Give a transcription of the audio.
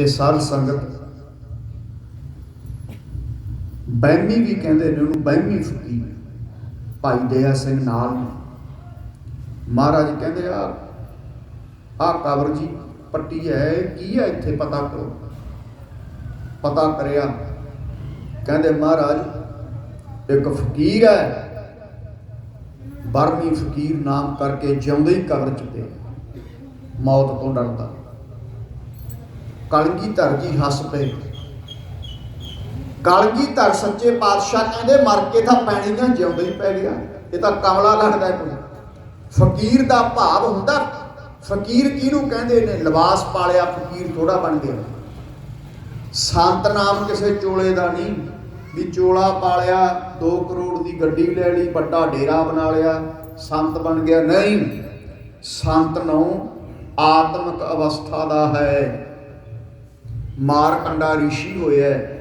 ਤੇ ਸਾਧ ਸੰਗਤ। ਬਹਿਮੀ ਵੀ ਕਹਿੰਦੇ ਨੇ ਉਹਨੂੰ ਬਹਿਮੀ ਫਕੀਰ ਭਾਈ ਦਇਆ ਸਿੰਘ ਨਾਲ ਮਹਾਰਾਜ ਕਹਿੰਦੇ ਆ ਆ ਕਬਰ ਜੀ ਪੱਟੀ ਹੈ, ਇਹ ਕੀ ਹੈ ਇੱਥੇ ਪਤਾ ਕਰੋ। ਪਤਾ ਕਰਿਆ। ਕਹਿੰਦੇ ਮਹਾਰਾਜ, ਇੱਕ ਫਕੀਰ ਹੈ। ਬਰਮੀ ਫਕੀਰ ਨਾਮ ਕਰਕੇ ਜਿਉਂਦੇ ਹੀ ਕਬਰ ਚ ਪਿਆ ਮੌਤ ਤੋਂ ਡਰਦਾ। ਕਲਗੀ ਧਰ ਜੀ ਹੱਸ ਪਏ। ਕਲਗੀ ਧਰ ਸੱਚੇ ਪਾਤਸ਼ਾਹ ਕਹਿੰਦੇ, ਮਰ ਕੇ ਤਾਂ ਪੈਣੀ ਨਾ ਜਿਉਂਦਾ ਹੀ ਪੈ ਗਿਆ। ਇਹ ਤਾਂ ਕਮਲਾ ਲੜਦਾ ਕੋਈ। ਫਕੀਰ ਦਾ ਭਾਵ ਹੁੰਦਾ, ਫਕੀਰ ਕਿਹਨੂੰ ਕਹਿੰਦੇ ਨੇ? ਲਿਬਾਸ ਪਾਲਿਆ ਫਕੀਰ ਥੋੜਾ ਬਣ ਗਿਆ। ਸੰਤ ਨਾਮ ਕਿਸੇ ਚੋਲੇ ਦਾ ਨਹੀਂ। ਵੀ ਚੋਲਾ ਪਾਲਿਆ 2 ਕਰੋੜ ਦੀ ਗੱਡੀ ਲੈ ਲਈ, ਵੱਡਾ ਡੇਰਾ ਬਣਾ ਲਿਆ, ਸੰਤ ਬਣ ਗਿਆ। ਨਹੀਂ, ਸੰਤ ਨੂੰ ਆਤਮਿਕ ਅਵਸਥਾ ਦਾ ਹੈ। ਮਾਰਕੰਡਾ ਰਿਸ਼ੀ ਹੋਇਆ